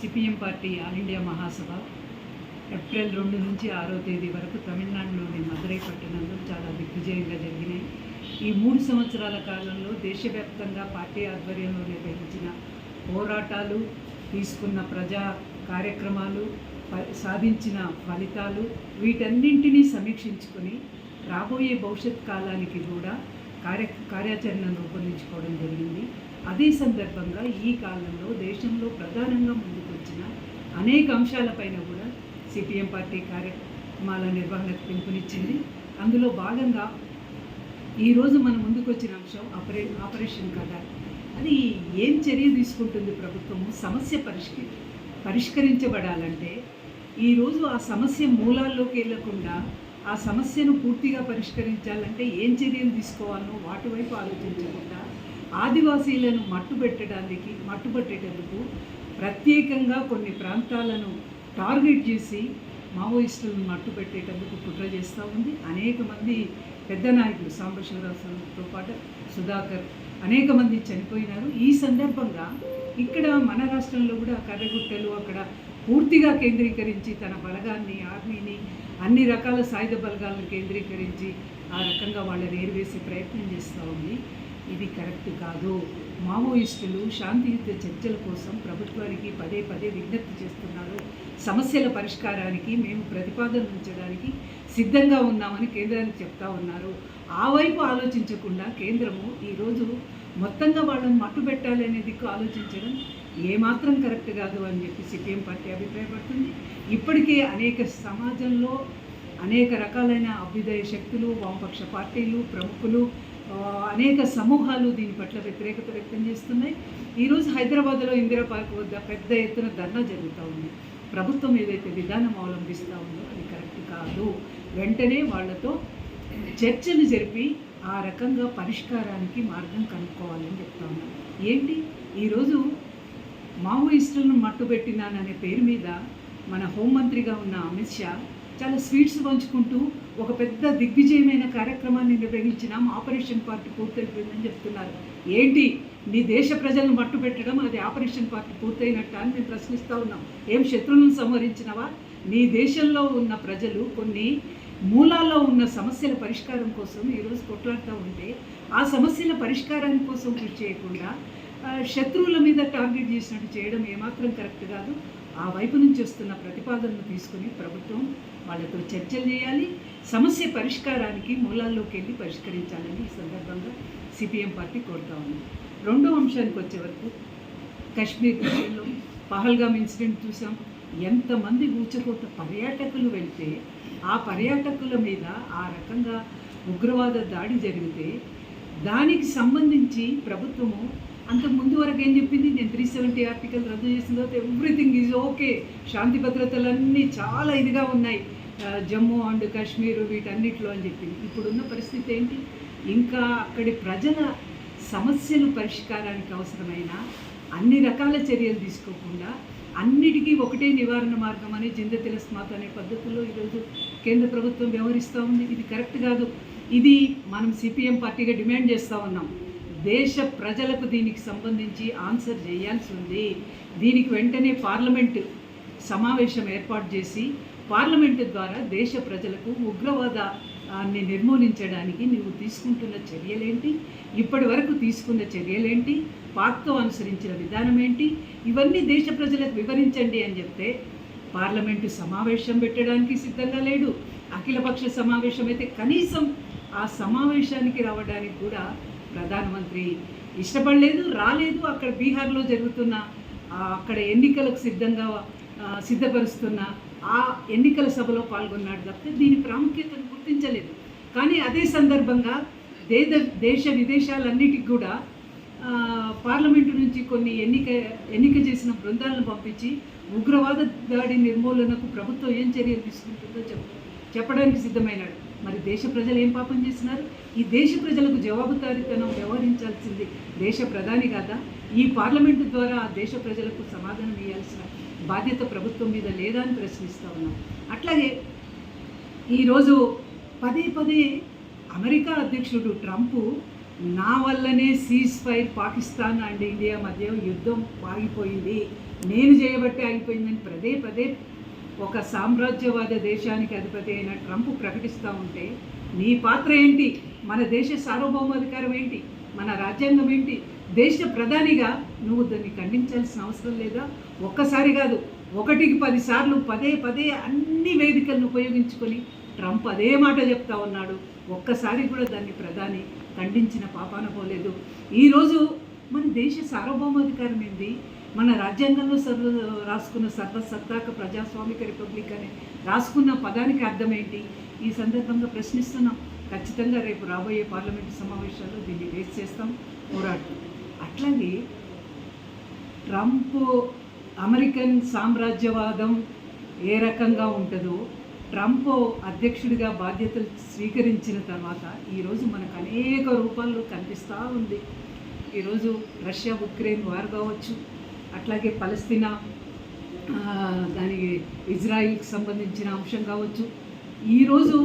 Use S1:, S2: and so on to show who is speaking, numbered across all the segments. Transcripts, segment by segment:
S1: CPM party all India మహాసభ April రెండు నుంచి ఆరో తేదీ వరకు తమిళనాడులోని మదురై పట్టణంలో చాలా దిగ్విజయంగా జరిగినాయి. ఈ మూడు సంవత్సరాల కాలంలో దేశవ్యాప్తంగా పార్టీ ఆధ్వర్యంలో నిర్వహించిన పోరాటాలు తీసుకున్న ప్రజా కార్యక్రమాలు ప- సాధించిన ఫలితాలు వీటన్నింటినీ సమీక్షించుకొని రాబోయే భవిష్యత్ కాలానికి కూడా కార్య కార్యాచరణను రూపొందించుకోవడం జరిగింది. అదే సందర్భంగా ఈ కాలంలో దేశంలో ప్రధానంగా ముందుకొచ్చిన అనేక అంశాలపైన కూడా సిపిఎం పార్టీ కార్యక్రమాల నిర్వహణకు పిలుపునిచ్చింది. అందులో భాగంగా ఈరోజు మన ముందుకొచ్చిన అంశం ఆపరే ఆపరేషన్ కదా అది ఏం చర్య తీసుకుంటుంది ప్రభుత్వము? సమస్య పరిష్క పరిష్కరించబడాలంటే ఈరోజు ఆ సమస్య మూలాల్లోకి వెళ్ళకుండా ఆ సమస్యను పూర్తిగా పరిష్కరించాలంటే ఏం చర్యలు తీసుకోవాలో వాటి వైపు ఆలోచించకుండా ఆదివాసీలను మట్టుబెట్టడానికి మట్టుబట్టేటందుకు ప్రత్యేకంగా కొన్ని ప్రాంతాలను టార్గెట్ చేసి మావోయిస్టులను మట్టుబెట్టేటందుకు కుట్ర చేస్తూ ఉంది. అనేక మంది పెద్ద నాయకులు సాంబశివరావుతో పాటు సుధాకర్ అనేక మంది చనిపోయినారు. ఈ సందర్భంగా ఇక్కడ మన రాష్ట్రంలో కూడా కర్రగుట్టలు అక్కడ పూర్తిగా కేంద్రీకరించి తన బలగాన్ని ఆర్మీని అన్ని రకాల సాయుధ బలగాలను కేంద్రీకరించి ఆ రకంగా వాళ్ళని ఏరివేసే ప్రయత్నం చేస్తూ ఉంది. ఇది కరెక్ట్ కాదు. మావోయిస్టులు శాంతియుత చర్చల కోసం ప్రభుత్వానికి పదే పదే విజ్ఞప్తి చేస్తున్నారు. సమస్యల పరిష్కారానికి మేము ప్రతిపాదన ఉంచడానికి సిద్ధంగా ఉన్నామని కేంద్రానికి చెప్తా ఉన్నారు. ఆ వైపు ఆలోచించకుండా కేంద్రము ఈరోజు మొత్తంగా వాళ్ళని మట్టు పెట్టాలి అనే దిక్కు ఆలోచించడం ఏమాత్రం కరెక్ట్ కాదు అని చెప్పి సిపిఎం పార్టీ అభిప్రాయపడుతుంది. ఇప్పటికే అనేక సమాజంలో అనేక రకాలైన అభ్యుదయ శక్తులు వామపక్ష పార్టీలు ప్రముఖులు అనేక సమూహాలు దీని పట్ల వ్యతిరేకత వ్యక్తం చేస్తున్నాయి. ఈరోజు హైదరాబాద్లో ఇందిరా పార్క్ వద్ద పెద్ద ఎత్తున ధర్నా జరుగుతూ ఉంది. ప్రభుత్వం ఏదైతే విధానం అవలంబిస్తూ ఉందో అది కరెక్ట్ కాదు. వెంటనే వాళ్ళతో చర్చలు జరిపి ఆ రకంగా పరిష్కారానికి మార్గం కనుక్కోవాలని చెప్తా ఉన్నాను ఏంటి? ఈరోజు మావోయిస్టులను మట్టుబెట్టినాననే పేరు మీద మన హోంమంత్రిగా ఉన్న అమిత్ షా చాలా స్వీట్స్ పంచుకుంటూ ఒక పెద్ద దిగ్విజయమైన కార్యక్రమాన్ని నిర్వహించినాం ఆపరేషన్ పార్టీ పూర్తయిపోయిందని చెప్తున్నారు. ఏంటి? నీ దేశ ప్రజలను మట్టు పెట్టడం అది ఆపరేషన్ పార్టీ పూర్తయినట్ట అని మేము ప్రశ్నిస్తూ ఉన్నాం. ఏం శత్రువులను సంహరించినవా? నీ దేశంలో ఉన్న ప్రజలు కొన్ని మూలాల్లో ఉన్న సమస్యల పరిష్కారం కోసం ఈరోజు కొట్లాడుతూ ఉంటే ఆ సమస్యల పరిష్కారం కోసం కృషి చేయకుండా శత్రువుల మీద టార్గెట్ చేసినట్టు చేయడం ఏమాత్రం కరెక్ట్ కాదు. ఆ వైపు నుంచి వస్తున్న ప్రతిపాదనను తీసుకుని ప్రభుత్వం వాళ్ళతో చర్చలు చేయాలి. సమస్య పరిష్కారానికి మూలాల్లోకి వెళ్ళి పరిష్కరించాలని ఈ సందర్భంగా సిపిఎం పార్టీ కోరుతా ఉంది. రెండో అంశానికి వచ్చే వరకు కాశ్మీర్ విషయంలో పహల్గామ్ ఇన్సిడెంట్ చూసాం. ఎంతమంది ఊచకోత పర్యాటకులు వెళ్తే ఆ పర్యాటకుల మీద ఆ రకంగా ఉగ్రవాద దాడి జరిగితే దానికి సంబంధించి ప్రభుత్వము అంతకు ముందు వరకు ఏం చెప్పింది? నేను త్రీ సెవెంటీ ఆర్టికల్ రద్దు చేసిన తర్వాత ఎవ్రీథింగ్ ఈజ్ ఓకే శాంతి భద్రతలన్నీ చాలా ఇదిగా ఉన్నాయి. జమ్మూ అండ్ కాశ్మీర్ వీటన్నిటిలో అని చెప్పింది. ఇప్పుడున్న పరిస్థితి ఏంటి? ఇంకా అక్కడి ప్రజల సమస్యలు పరిష్కారానికి అవసరమైన అన్ని రకాల చర్యలు తీసుకోకుండా అన్నిటికీ ఒకటే నివారణ మార్గం అని జింద తిలస్మాత్ అనే పద్ధతిలో ఈరోజు కేంద్ర ప్రభుత్వం వ్యవహరిస్తూ ఉంది. ఇది కరెక్ట్ కాదు. ఇది మనం సిపిఎం పార్టీగా డిమాండ్ చేస్తూ ఉన్నాం. దేశ ప్రజలకు దీనికి సంబంధించి ఆన్సర్ చేయాల్సి ఉంది. దీనికి వెంటనే పార్లమెంటు సమావేశం ఏర్పాటు చేసి పార్లమెంటు ద్వారా దేశ ప్రజలకు ఉగ్రవాదాన్ని నిర్మూలించడానికి నువ్వు తీసుకుంటున్న చర్యలేంటి? ఇప్పటి వరకు తీసుకున్న చర్యలేంటి? పాక్తో అనుసరించిన విధానం ఏంటి ఇవన్నీ దేశ ప్రజలకు వివరించండి అని చెప్తే పార్లమెంటు సమావేశం పెట్టడానికి సిద్ధంగా లేడు. అఖిలపక్ష సమావేశం అయితే కనీసం ఆ సమావేశానికి రావడానికి కూడా ప్రధానమంత్రి ఇష్టపడలేదు రాలేదు. అక్కడ బీహార్లో జరుగుతున్న అక్కడ ఎన్నికలకు సిద్ధంగా సిద్ధపరుస్తున్న ఆ ఎన్నికల సభలో పాల్గొన్నాడు తప్పితే దీని ప్రాముఖ్యతను గుర్తించలేదు. కానీ అదే సందర్భంగా దేద దేశ విదేశాలన్నిటికి కూడా పార్లమెంటు నుంచి కొన్ని ఎన్నిక ఎన్నిక చేసిన బృందాలను పంపించి ఉగ్రవాద దాడి నిర్మూలనకు ప్రభుత్వం ఏం చర్యలు తీసుకుంటుందో చెప్ప చెప్పడానికి సిద్ధమైనాడు. మరి దేశ ప్రజలు ఏం పాపం చేసినారు ఈ దేశ ప్రజలకు జవాబుదారీతనం వ్యవహరించాల్సింది దేశ ప్రధాని కాదా? ఈ పార్లమెంటు ద్వారా ఆ దేశ ప్రజలకు సమాధానం ఇవ్వాల్సిన బాధ్యత ప్రభుత్వం మీద లేదా అని ప్రశ్నిస్తూ ఉన్నాం. అట్లాగే ఈరోజు పదే పదే అమెరికా అధ్యక్షుడు ట్రంప్ నా వల్లనే cease fire Pakistan and India మధ్య యుద్ధం ఆగిపోయింది నేను చేయబట్టే ఆగిపోయిందని పదే పదే ఒక సామ్రాజ్యవాద దేశానికి అధిపతి అయిన ట్రంప్ ప్రకటిస్తూ ఉంటే నీ పాత్ర ఏంటి? మన దేశ సార్వభౌమాధికారం ఏంటి? మన రాజ్యాంగం ఏంటి? దేశ ప్రధానిగా నువ్వు దాన్ని ఖండించాల్సిన అవసరం లేదా? ఒక్కసారి కాదు ఒకటికి పదిసార్లు పదే పదే అన్ని వేదికలను ఉపయోగించుకొని ట్రంప్ అదే మాట చెప్తా ఉన్నాడు. ఒక్కసారి కూడా దాన్ని ప్రధాని ఖండించిన పాపాన పోలేదు. ఈరోజు మన దేశ సార్వభౌమాధికారం ఏంది? మన రాజ్యాంగంలో సర్వ రాసుకున్న సర్వసత్తాక ప్రజాస్వామిక రిపబ్లిక్ అని రాసుకున్న పదానికి అర్థం ఏంటి ఈ సందర్భంగా ప్రశ్నిస్తున్నాం. ఖచ్చితంగా రేపు రాబోయే పార్లమెంటు సమావేశాల్లో దీన్ని రేస్ చేస్తాం పోరాటం అట్లాగే ట్రంప్ అమెరికన్ సామ్రాజ్యవాదం ఏ రకంగా ఉంటుందో ట్రంప్ అధ్యక్షుడిగా బాధ్యతలు స్వీకరించిన తర్వాత ఈరోజు మనకు అనేక రూపాల్లో కనిపిస్తూ ఉంది. ఈరోజు రష్యా ఉక్రెయిన్ వారు కావచ్చు అట్లాగే పలస్తీనా దానికి ఇజ్రాయిల్కి సంబంధించిన అంశం కావచ్చు. ఈరోజు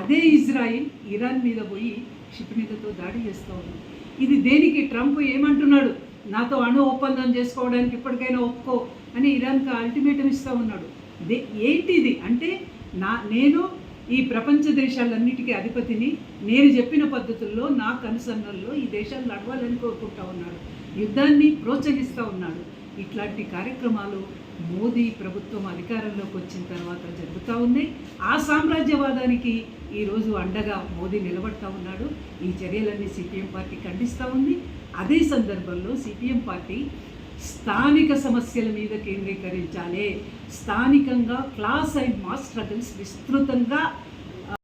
S1: అదే ఇజ్రాయిల్ ఇరాన్ మీద పోయి క్షిపణిలతో దాడి చేస్తూ ఉంది. ఇది దేనికి? ట్రంప్ ఏమంటున్నాడు? నాతో అణు ఒప్పందం చేసుకోవడానికి ఇప్పటికైనా ఒప్పుకో అని ఇరాన్కి అల్టిమేటం ఇస్తూ ఉన్నాడు. దే ఏంటిది? అంటే నా నేను ఈ ప్రపంచ దేశాలన్నిటికీ అధిపతిని నేను చెప్పిన పద్ధతుల్లో నా కనుసన్నల్లో ఈ దేశాలు నడవాలని కోరుకుంటా ఉన్నాడు. యుద్ధాన్ని ప్రోత్సహిస్తూ ఉన్నాడు. ఇట్లాంటి కార్యక్రమాలు మోదీ ప్రభుత్వం అధికారంలోకి వచ్చిన తర్వాత జరుగుతూ ఉన్నాయి. ఆ సామ్రాజ్యవాదానికి ఈరోజు అండగా మోదీ నిలబడతా ఉన్నాడు. ఈ చర్యలన్నీ సిపిఎం పార్టీ ఖండిస్తూ ఉంది. అదే సందర్భంలో సిపిఎం పార్టీ స్థానిక సమస్యల మీద కేంద్రీకరించాలి. స్థానికంగా క్లాస్ అండ్ మాస్ స్ట్రగల్స్ విస్తృతంగా